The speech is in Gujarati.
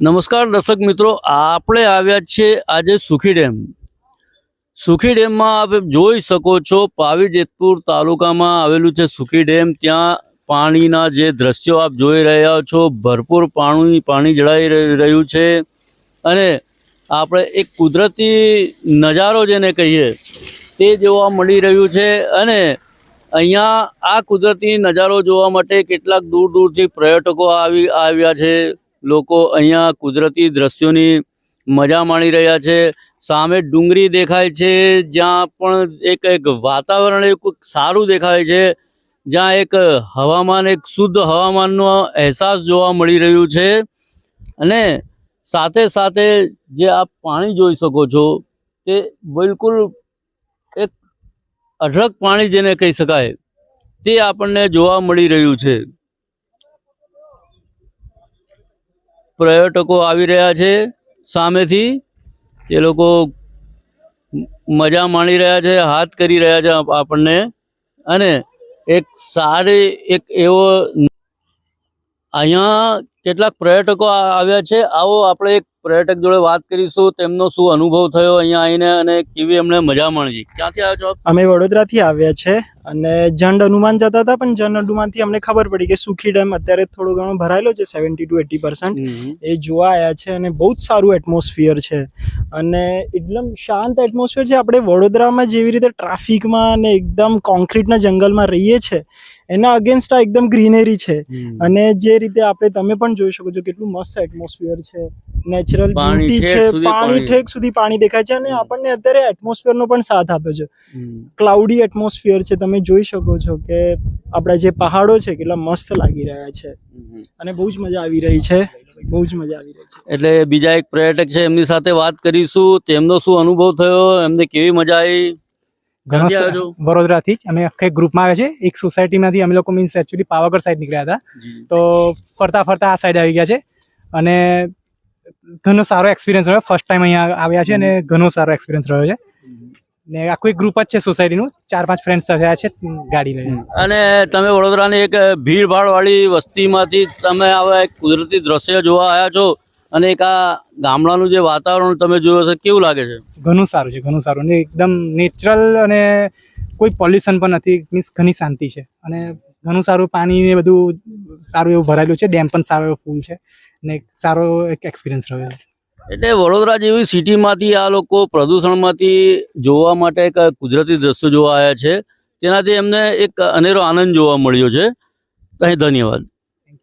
નમસ્કાર દર્શક મિત્રો, આપણે આવ્યા છીએ આજે સુખી ડેમ. સુખી ડેમમાં આપ જોઈ શકો છો, પાવી જેતપુર તાલુકામાં આવેલું છે સુખી ડેમ. ત્યાં પાણીના જે દ્રશ્યો આપ જોઈ રહ્યા છો, ભરપૂર પાણી પાણી જળાઈ રહ્યું છે. અને આપણે એક કુદરતી નજારો જેને કહીએ, તે જોવા મળી રહ્યું છે. અને અહીંયા આ કુદરતી નજારો જોવા માટે કેટલાક દૂર દૂરથી પર્યટકો આવી, આવ્યા છે. લોકો અહીંયા કુદરતી દ્રશ્યોની મજા માણી રહ્યા છે. સામે ડુંગરી દેખાય છે, જ્યાં પણ એક એક વાતાવરણ એક સારું દેખાય છે, જ્યાં એક હવામાન, એક શુદ્ધ હવામાનનો અહેસાસ જોવા મળી રહ્યું છે. અને સાથે સાથે જે આપ પાણી જોઈ શકો છો, તે બિલકુલ એક અઢળક પાણી જેને કહી શકાય, તે આપણને જોવા મળી રહ્યું છે. પર્યટકો આવી રહ્યા છે સામેથી. તે લોકો મજા માણી રહ્યા છે, હાથ કરી રહ્યા છે આપણને. અને એક સારી, એક એવો અહીંયા કેટલાક પર્યટકો આવ્યા છે. આવો આપણે એક પર્યટક જોડે વાત કરીશું તેમનો શું અનુભવ થયો અહીંયા આવીને અને કેવી એમણે મજા માણી ક્યાંથી આવ્યો છો અમે વડોદરાથી આવ્યા છે અને જંડ હનુમાન જતા હતા પણ જંડ હનુમાનથી અમને ખબર પડી કે સુખી ડેમ અત્યારે થોડો ઘણો ભરાયેલો છે સેવન્ટી ટુ એટી પર્સન્ટ એ જોવા આવ્યા છે અને બહુ જ સારું એટમોસ્ફિયર છે. અને એકદમ શાંત એટમોસ્ફિયર છે આપણે વડોદરામાં જેવી રીતે ટ્રાફિકમાં અને એકદમ કોન્ક્રીટના જંગલમાં રહીએ છીએ એના અગેન્સ્ટ આ એકદમ ગ્રીનરી છે. અને જે રીતે આપણે તમે પણ જોઈ શકો છો કેટલું મસ્ત એટમોસ્ફિયર છે નેચરલ પાણી બ્યુટી ઠેક છે સુધી પાણી. ઠેક સુધી પાણી દેખાય છે અને આપણને અત્યારે એટમોસ્ફિયરનો પણ સાથ આપ્યો છે. ક્લાઉડી એટમોસ્ફિયર છે તમે જોઈ શકો છો કે આપણા જે પહાડો છે કેટલા મસ્ત લાગી રહ્યા છે. અને બહુ જ મજા આવી રહી છે. બહુ જ મજા આવી રહી છે. એટલે બીજા એક પર્યટક છે એમની સાથે વાત કરીશું. તેમનો શું અનુભવ થયો? એમને કેવી મજા આવી? ઘણો વડોદરાથી જ. અમે આખા એક ગ્રુપમાં આવ્યા છે એક સોસાયટીમાંથી અમે લોકો મીન્સ એકચ્યુઅલી પાવાગઢ સાઈડ નીકળ્યા હતા. તો ફરતા ફરતા આ સાઈડ આવી ગયા છે. અને ઘણો સારો એક્સપિરિયન્સ રહ્યો. ફર્સ્ટ ટાઈમ અહીંયા આવ્યા છે અને ઘણો સારો એક્સપિરિયન્સ રહ્યો છે. ને આખું એક ગ્રુપ જ છે સોસાયટીનું ચાર પાંચ ફ્રેન્ડ્સ સાથે આવ્યા છે ગાડી લઈને. અને તમે વડોદરાની એક ભીડભાડ વાળી વસ્તીમાંથી તમે આવા એક કુદરતી દ્રશ્ય જોવા આવ્યા છો અને એક આ ગામડાનું જે વાતાવરણ તમે જોયો છે કેવું લાગે છે? ઘણું સારું છે ઘણું સારું. ને એકદમ નેચરલ અને કોઈ પોલ્યુશન પણ નથી મીન્સ ઘણી શાંતિ છે. અને ઘણું સારું પાણી ને બધું સારું એવું ભરાયેલું છે. ડેમ પણ સારો એવો ફૂલ છે ને સારો એક એક્સપિરિયન્સ રહ્યો એટલે વડોદરા જેવી સિટીમાંથી આ લોકો પ્રદૂષણમાંથી જોવા માટે એક કુદરતી દ્રશ્યો જોવા આવ્યા છે. તેનાથી એમને એક અનેરો આનંદ જોવા મળ્યો છે. અહીં ધન્યવાદ.